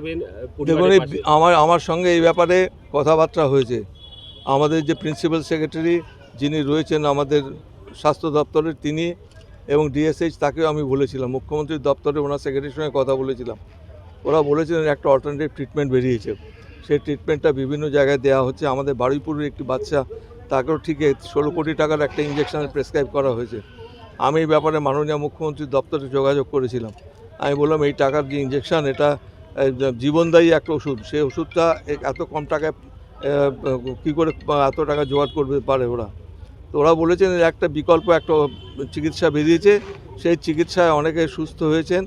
পাঠাবেন দেখুন? আমার আমার সঙ্গে এই ব্যাপারে কথাবার্তা হয়েছে। আমাদের যে প্রিন্সিপাল সেক্রেটারি যিনি রয়েছেন আমাদের স্বাস্থ্য দপ্তরের তিনি এবং ডিএসএইচ তাকেও আমি বলেছিলাম মুখ্যমন্ত্রীর দপ্তরে ওনার সেক্রেটারির সঙ্গে কথা বলেছিলাম। ওরা বলেছিলেন একটা অল্টারনেটিভ ট্রিটমেন্ট বেরিয়েছে। সেই ট্রিটমেন্টটা বিভিন্ন জায়গায় দেওয়া হচ্ছে। আমাদের বারুইপুরের একটি বাচ্চা তাকেও ঠিক ষোলো কোটি টাকার একটা ইঞ্জেকশনের প্রেসক্রাইব করা হয়েছে। আমি এই ব্যাপারে মাননীয় মুখ্যমন্ত্রীর দপ্তরে যোগাযোগ করেছিলাম। আমি বললাম এই টাকার যে ইঞ্জেকশন এটা জীবনদায়ী একটা ওষুধ। সেই ওষুধটা এত কম টাকায় কী করে এত টাকা জোগাড় করবে পারে ওরা? তো ওরা বলেছেন একটা বিকল্প, একটা চিকিৎসা বেরিয়েছে। সেই চিকিৎসায় অনেকে সুস্থ হয়েছেন,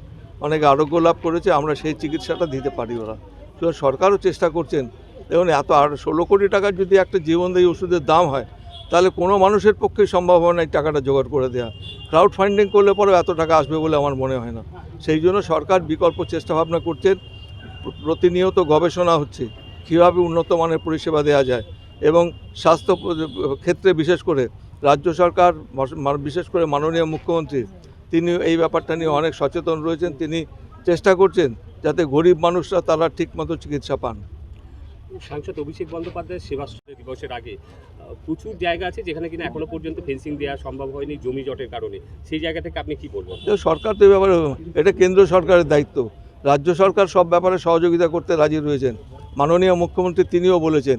অনেকে আরোগ্য লাভ করেছে, আমরা সেই চিকিৎসাটা দিতে পারি ওরা। তো সরকারও চেষ্টা করছেন। দেখুন, এত আর ষোলো কোটি টাকার যদি একটা জীবনদায়ী ওষুধের দাম হয়, তাহলে কোনো মানুষের পক্ষে সম্ভব হয় না এই টাকাটা জোগাড় করে দেওয়া ক্রাউড ফান্ডিং করলে পরেও এত টাকা আসবে বলে আমার মনে হয় না। সেই জন্য সরকার বিকল্প চেষ্টা ভাবনা করছেন। প্রতিনিয়ত গবেষণা হচ্ছে কীভাবে উন্নত মানের পরিষেবা দেওয়া যায় এবং স্বাস্থ্য ক্ষেত্রে বিশেষ করে রাজ্য সরকার বিশেষ করে মাননীয় মুখ্যমন্ত্রী তিনি এই ব্যাপারটা নিয়ে অনেক সচেতন রয়েছেন তিনি চেষ্টা করছেন যাতে গরিব মানুষরা তারা ঠিকমতো চিকিৎসা পান। সাংসদ অভিষেক বন্দ্যোপাধ্যায়ের সেবাশ্রয় দিবসের আগে প্রচুর জায়গা আছে যেখানে কিনা এখনও পর্যন্ত ফেন্সিং দেওয়া সম্ভব হয়নি জমি জটের কারণে। সেই জায়গা থেকে আপনি কি বলবেন? সরকার তো ব্যাপারে এটা কেন্দ্র সরকারের দায়িত্ব। রাজ্য সরকার সব ব্যাপারে সহযোগিতা করতে রাজি রয়েছেন। মাননীয় মুখ্যমন্ত্রী তিনিও বলেছেন,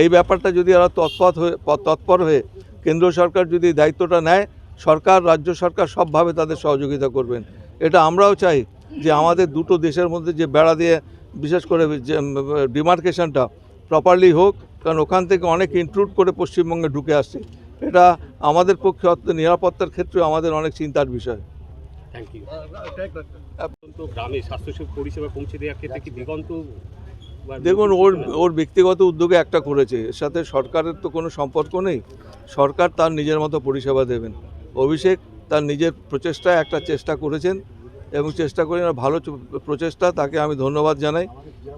এই ব্যাপারটা যদি এরা তৎপর হয়ে তৎপর হয়ে কেন্দ্র সরকার যদি দায়িত্বটা নেয়, সরকার, রাজ্য সরকার সবভাবে তাদের সহযোগিতা করবেন। এটা আমরাও চাই যে আমাদের দুটো দেশের মধ্যে যে বেড়া দিয়ে, বিশেষ করে ডিমার্কেশনটা প্রপারলি হোক, কারণ ওখান থেকে অনেক ইনক্লুড করে পশ্চিমবঙ্গে ঢুকে আসছে। এটা আমাদের পক্ষে নিরাপত্তার ক্ষেত্রে আমাদের অনেক চিন্তার বিষয়। থ্যাংক ইউ তো গ্রামে স্বাস্থ্যসেবা পরিষেবা পৌঁছে দেওয়ার ক্ষেত্রে কি দিগন্ত দেখুন ওর ওর ব্যক্তিগত উদ্যোগে একটা করেছে। এর সাথে সরকারের তো কোনো সম্পর্ক নেই। সরকার তার নিজের মতো পরিষেবা দেবেন। অভিষেক তার নিজের প্রচেষ্টায় একটা চেষ্টা করেছেন এবং চেষ্টা করে ভালো চ- প্রচেষ্টা তাকে আমি ধন্যবাদ জানাই।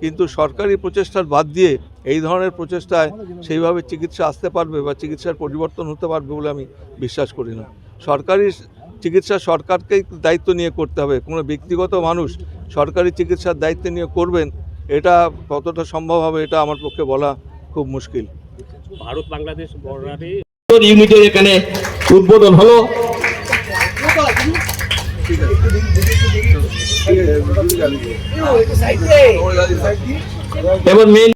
কিন্তু সরকারি প্রচেষ্টার বাদ দিয়ে এই ধরনের প্রচেষ্টায় সেইভাবে চিকিৎসা আসতে পারবে বা চিকিৎসার পরিবর্তন হতে পারবে বলে আমি বিশ্বাস করি না। সরকারি চিকিৎসা সরকারকেই দায়িত্ব নিয়ে করতে হবে। কোনো ব্যক্তিগত মানুষ সরকারি চিকিৎসার দায়িত্ব নিয়ে করবেন এটা কতটা সম্ভব হবে এটা আমার পক্ষে বলা খুব মুশকিল। ভারত বাংলাদেশ বর্ডারে ইউনিটের এখানে উদ্বোধন হলো। এবং মেন